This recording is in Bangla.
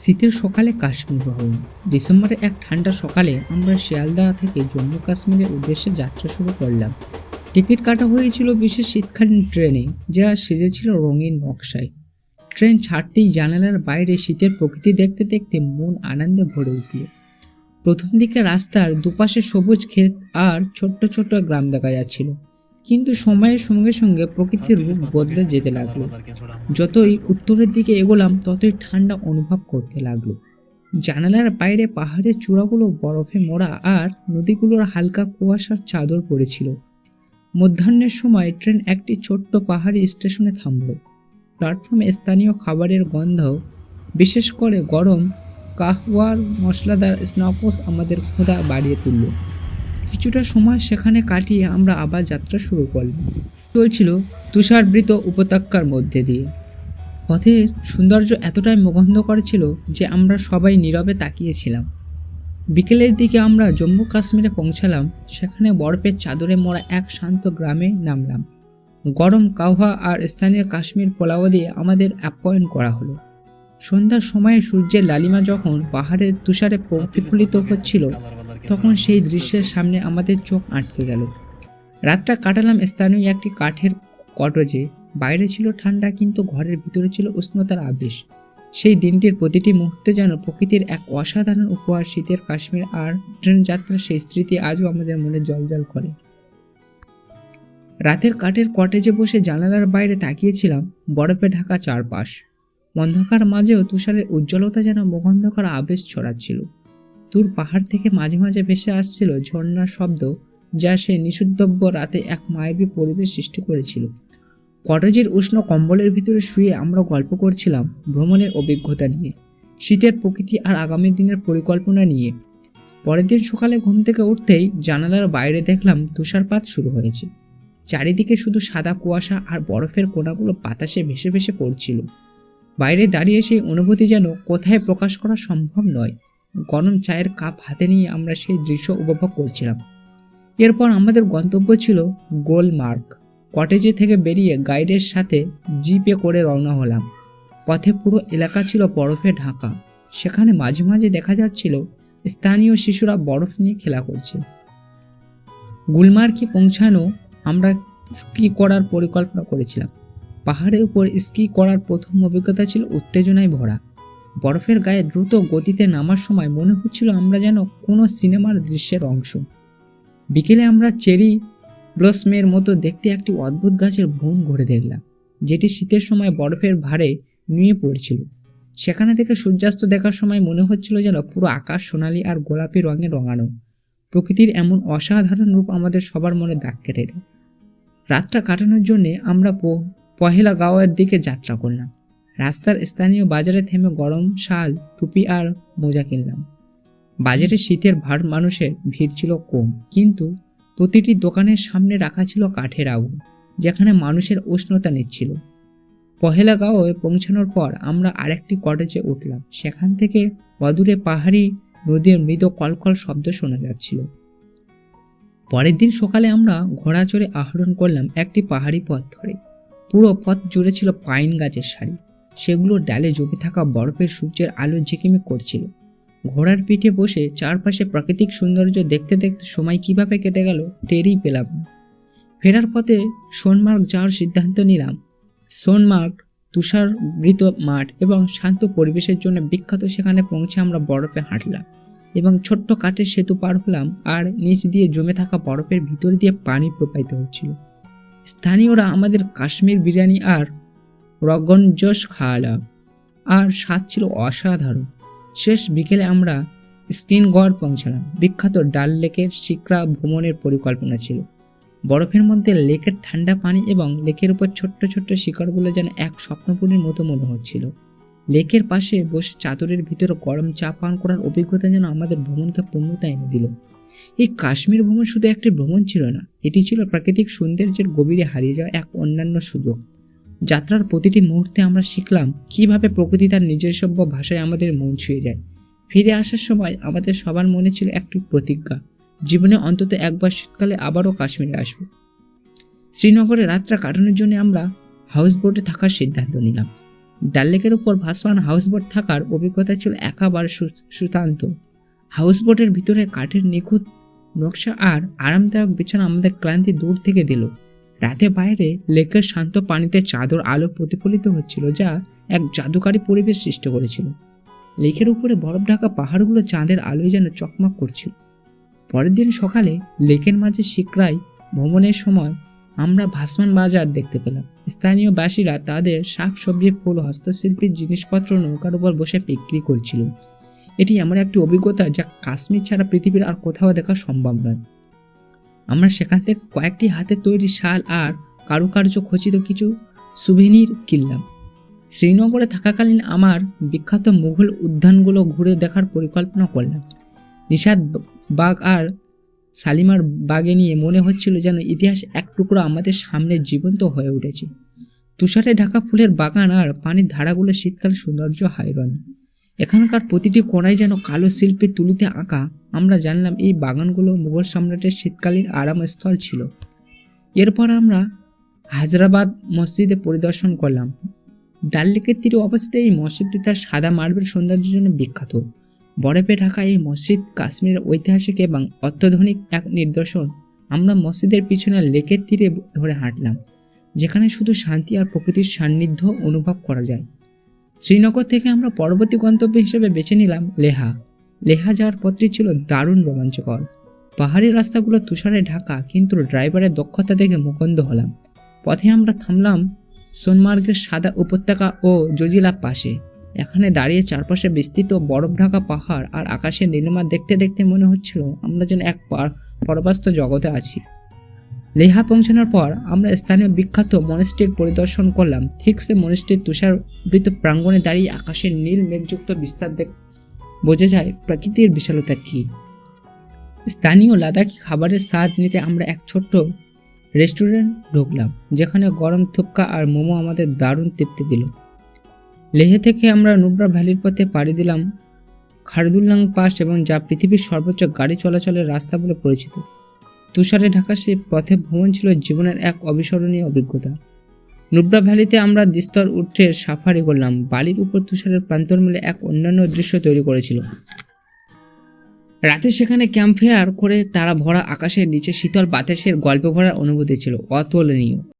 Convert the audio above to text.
শীতের সকালে কাশ্মীর ভ্রমণ। ডিসেম্বরের এক ঠান্ডা সকালে আমরা শিয়ালদা থেকে জম্মু কাশ্মীরের উদ্দেশ্যে যাত্রা শুরু করলাম। টিকিট কাটা হয়েছিল বিশেষ শীতকালীন ট্রেনে, যা সেজেছিল রঙিন নকশায়। ট্রেন ছাড়তেই জানালার বাইরে শীতের প্রকৃতি দেখতে দেখতে মন আনন্দে ভরে উঠল। প্রথম দিকে রাস্তার দুপাশে সবুজ ক্ষেত আর ছোট্ট ছোট্ট গ্রাম দেখা যাচ্ছিল। কিন্তু সময়ের সঙ্গে সঙ্গে প্রকৃতির রূপ বদলে যেতে লাগল। যতই উত্তরের দিকে এগোলাম, ততই ঠান্ডা অনুভব করতে লাগল। জানালার বাইরে পাহাড়ের চূড়াগুলো, বরফে মোড়া আর নদীগুলোর হালকা কুয়াশার চাদর পড়েছিল। মধ্যাহ্নের সময় ট্রেন একটি ছোট্ট পাহাড়ি স্টেশনে থামল। প্ল্যাটফর্মে স্থানীয় খাবারের গন্ধ বিশেষ করে গরম, কাহওয়ার মশলাদার স্নাকস আমাদের ক্ষুধা বাড়িয়ে তুলল। কিছুটা সময় সেখানে কাটিয়ে আমরা আবার যাত্রা শুরু করলাম। চলছিল তুষারবৃত উপত্যকার মধ্যে দিয়ে। পথের সৌন্দর্য এতটাই মুগ্ধকর ছিল যে আমরা সবাই নীরবে তাকিয়েছিলাম। বিকেলের দিকে আমরা জম্মু কাশ্মীরে পৌঁছালাম, সেখানে বরফের চাদরে মোড়া এক শান্ত গ্রামে নামলাম। গরম কাহা আর স্থানীয় কাশ্মীর পোলাও দিয়ে আমাদের অ্যাপয়েন্ট করা হলো। সন্ধ্যার সময়ে সূর্যের লালিমা যখন পাহাড়ের তুষারে প্রতিফলিত হচ্ছিল তখন সেই দৃশ্যের সামনে আমাদের চোখ আটকে গেল। রাতটা কাটালাম স্থানীয় একটি কাঠের কটজে। বাইরে ছিল ঠান্ডা কিন্তু ঘরের ভিতরে ছিল উষ্ণতার আবেশ সেই দিনটির প্রতিটি মুহূর্তে যেন প্রকৃতির এক অসাধারণ উপহার, শীতের কাশ্মীর আর ট্রেন যাত্রার সেই স্মৃতি আজও আমাদের মনে জলজল করে। রাতের কাঠের কটেজে বসে জানালার বাইরে তাকিয়েছিলাম বরফে ঢাকা চারপাশ। অন্ধকার মাঝেও তুষারের উজ্জ্বলতা যেন মুখন্ধকার আবেশ ছড়াচ্ছিল। দূর পাহাড় থেকে মাঝে মাঝে ভেসে আসছিল ঝর্ণার শব্দ, যা সে নিষুদ্ধব্য রাতে এক মায়াবী পরিবেশ সৃষ্টি করেছিল। কটেজের উষ্ণ কম্বলের ভিতরে শুয়ে আমরা গল্প করছিলাম ভ্রমণের অভিজ্ঞতা নিয়ে, শীতের প্রকৃতি আর আগামী দিনের পরিকল্পনা নিয়ে। পরের দিন সকালে ঘুম থেকে উঠতেই জানালার বাইরে দেখলাম তুষারপাত শুরু হয়েছে। চারিদিকে শুধু সাদা কুয়াশা আর বরফের কোনাগুলো বাতাসে ভেসে ভেসে পড়ছিল। বাইরে দাঁড়িয়ে সেই অনুভূতি যেন কোথায় প্রকাশ করা সম্ভব নয়। গরম চায়ের কাপ হাতে নিয়ে আমরা সেই দৃশ্য উপভোগ করছিলাম। এরপর আমাদের গন্তব্য ছিল গোলমার্গ। কটেজে থেকে বেরিয়ে গাইডের সাথে জিপে করে রওনা হলাম। পথে পুরো এলাকা ছিল বরফে ঢাকা। সেখানে মাঝে মাঝে দেখা যাচ্ছিল স্থানীয় শিশুরা বরফ নিয়ে খেলা করছে। গুলমার্গে পৌঁছানো আমরা স্কি করার পরিকল্পনা করেছিলাম। পাহাড়ের উপর স্কি করার প্রথম অভিজ্ঞতা ছিল উত্তেজনায় ভরা। বরফের গায়ে দ্রুত গতিতে নামার সময় মনে হচ্ছিল আমরা যেন কোনো সিনেমার দৃশ্যের অংশ। বিকেলে আমরা চেরি ব্লসমের মতো দেখতে একটি অদ্ভুত গাছের বন ঘুরে দেখলাম, যেটি শীতের সময় বরফের ভারে নুয়ে পড়ছিল। সেখানে থেকে সূর্যাস্ত দেখার সময় মনে হচ্ছিল যেন পুরো আকাশ সোনালি আর গোলাপি রঙে রঙানো। প্রকৃতির এমন অসাধারণ রূপ আমাদের সবার মনে দাগ কেটে রাতটা কাটানোর জন্যে আমরা পহেলা গাঁওয়ের দিকে যাত্রা করলাম। রাস্তার স্থানীয় বাজারে থেমে গরম শাল, টুপি আর মোজা কিনলাম। বাজারে শীতের ভার মানুষের ভিড় ছিল কম, কিন্তু প্রতিটি দোকানের সামনে রাখা ছিল কাঠের আগুন, যেখানে মানুষের উষ্ণতা নিচ্ছিল। পহেলা গাঁওয়ে পৌঁছানোর পর আমরা আরেকটি কটেজে উঠলাম। সেখান থেকে অদূরে পাহাড়ি নদীর মৃদ কলকল শব্দ শোনা যাচ্ছিল। পরের দিন সকালে আমরা ঘোড়া চড়ে আহরণ করলাম একটি পাহাড়ি পথ ধরে। পুরো পথ জুড়ে ছিল পাইন গাছের সারি। সেগুলোর ডালে জমে থাকা বরফের সূর্যের আলো ঝিকিমিক করছিল। ঘোড়ার পিঠে বসে চারপাশে প্রাকৃতিক সৌন্দর্য দেখতে দেখতে সময় কীভাবে কেটে গেল টেরই পেলাম না। ফেরার পথে সোনমার্গ যাওয়ার সিদ্ধান্ত নিলাম। সোনমার্গ তুষারবৃত মাঠ এবং শান্ত পরিবেশের জন্য বিখ্যাত সেখানে পৌঁছে আমরা বরফে হাঁটলাম এবং ছোট্ট কাঠের সেতু পার হলাম আর নিচ দিয়ে জমে থাকা বরফের ভিতর দিয়ে পানি প্রবাহিত হচ্ছিল। স্থানীয়রা আমাদের কাশ্মীর বিরিয়ানি আর রগনজস খাওয়ালাম আর স্বাদ ছিল অসাধারণ। শেষ বিকেলে আমরা স্কিনগড় পৌঁছালাম। বিখ্যাত ডাল লেকের শিকরা ভ্রমণের পরিকল্পনা ছিল। বরফের মধ্যে লেকের ঠান্ডা পানি এবং লেকের উপর ছোট্ট ছোট্ট শিকড়গুলো যেন এক স্বপ্নপুরীর মতো মনে হচ্ছিল। লেকের পাশে বসে চাদরের ভিতরে গরম চা পান করার অভিজ্ঞতা যেন আমাদের ভ্রমণকে পূর্ণতা এনে দিল। এই কাশ্মীর ভ্রমণ শুধু একটি ভ্রমণ ছিল না, এটি ছিল প্রাকৃতিক সৌন্দর্যের গভীরে হারিয়ে যাওয়া এক অন্যান্য সুযোগ। যাত্রার প্রতিটি মুহূর্তে আমরা শিখলাম কীভাবে প্রকৃতি তার নিজস্ব ভাষায় আমাদের মন ছুঁয়ে যায়। ফিরে আসার সময় আমাদের সবার মনে ছিল একটি প্রতিজ্ঞা। জীবনে অন্তত একবার শীতকালে আবারও কাশ্মীরে আসব। শ্রীনগরে রাতটা কাটানোর জন্য আমরা হাউস বোটে থাকার সিদ্ধান্ত নিলাম। ডাল লেকের উপর ভাসমান হাউসবোট থাকার অভিজ্ঞতা ছিল একেবারে সুতান্ত। হাউসবোটের ভিতরে কাঠের নিখুঁত নকশা আর আরামদায়ক বিছানা আমাদের ক্লান্তি দূর থেকে দিল। রাতে বাইরে লেকের শান্ত পানিতে চাদর আলো প্রতিফলিত হচ্ছিল যা এক জাদুকারী পরিবেশ সৃষ্টি করেছিল। লেকের উপরে বরফ ঢাকা পাহাড়গুলো চাঁদের আলোয় যেন চকমক করছিল। পরের দিন সকালে লেকের মাঝে শিকরাই ভ্রমণের সময় আমরা ভাসমান বাজার দেখতে পেলাম। স্থানীয় বাসীরা তাদের শাক সবজি ফুল, হস্তশিল্পীর জিনিসপত্র, নৌকার উপর বসে বিক্রি করছিল। এটি এমন একটি অভিজ্ঞতা যা কাশ্মীর ছাড়া পৃথিবীর আর কোথাও দেখা সম্ভব নয়। আমরা সেখান থেকে কয়েকটি হাতে তৈরি শাল আর কারুকার্য খচিত কিছু সুভেনির কিনলাম। শ্রীনগরে থাকাকালীন আমার বিখ্যাত মুঘল উদ্যানগুলো ঘুরে দেখার পরিকল্পনা করলাম। নিষাদ বাগ আর সালিমার বাগে নিয়ে মনে হচ্ছিল যেন ইতিহাস এক টুকরো আমাদের সামনে জীবন্ত হয়ে উঠেছে। তুষারে ঢাকা ফুলের বাগান আর পানির ধারাগুলো শীতকালে সৌন্দর্য হাইরনি এখানকার প্রতিটি কোণায় যেন কালো শিল্পের তুলিতে আঁকা, আমরা জানলাম এই বাগানগুলো মুঘল সম্রাটের শীতকালীন আরামস্থল ছিল। এরপর আমরা হায়দ্রাবাদ মসজিদে পরিদর্শন করলাম। ডাল লেকের তীরে অবস্থিত এই মসজিদটি তার সাদা মার্বেল সৌন্দর্যের জন্য বিখ্যাত। বরফে ঢাকা এই মসজিদ কাশ্মীরের ঐতিহাসিক এবং অত্যাধুনিক এক নিদর্শন। আমরা মসজিদের পিছনে লেকের তীরে ধরে হাঁটলাম, যেখানে শুধু শান্তি আর প্রকৃতির সান্নিধ্য অনুভব করা যায়। শ্রীনগর থেকে আমরা পরবর্তী গন্তব্য হিসেবে বেছে নিলাম লেহা। লেহা যাওয়ার পথটি ছিল দারুণ রোমাঞ্চকর। পাহাড়ি রাস্তাগুলো তুষারে ঢাকা, কিন্তু ড্রাইভারের দক্ষতা দেখে মুকন্দ হলাম। পথে আমরা থামলাম সোনমার্গের সাদা উপত্যকা ও জজিলা পাশে। এখানে দাঁড়িয়ে চারপাশে বিস্তৃত বরফ ঢাকা পাহাড় আর আকাশের নীলিমা দেখতে দেখতে মনে হচ্ছিল আমরা যেন এক পার পরবাস্ত জগতে আছি। লেহা পৌঁছানোর পর আমরা স্থানীয় বিখ্যাত মনেস্ট্রিক পরিদর্শন করলাম। ঠিক সে মনেস্ট্রির তুষারবৃত প্রাঙ্গণে দাঁড়িয়ে আকাশের নীল মেঘযুক্ত বিস্তার দেখ বোঝা যায় প্রকৃতির বিশালতা কী। স্থানীয় লাদাখি খাবারের স্বাদ নিতে আমরা এক ছোট্ট রেস্টুরেন্ট ঢুকলাম, যেখানে গরম থুপকা আর মোমো আমাদের দারুণ তৃপ্তি দিল। লেহে থেকে আমরা নুব্রা ভ্যালির পথে পাড়ি দিলাম খারদুল্লাং পাস এবং যা পৃথিবীর সর্বোচ্চ গাড়ি চলাচলের রাস্তা বলে পরিচিত। তুষারে ঢাকা সে পথে ভ্রমণ ছিল জীবনের এক অবিস্মরণীয় অভিজ্ঞতা। নুব্রা ভ্যালিতে আমরা দ্বিস্তর উঠে সাফারি করলাম। বালির উপর তুষারের প্রান্তর মিলে এক অন্যান্য দৃশ্য তৈরি করেছিল। রাতে সেখানে ক্যাম্প ফেয়ার করে তারা ভরা আকাশের নিচে শীতল বাতাসের গল্প ভরার অনুভূতি ছিল। অতুলনীয়।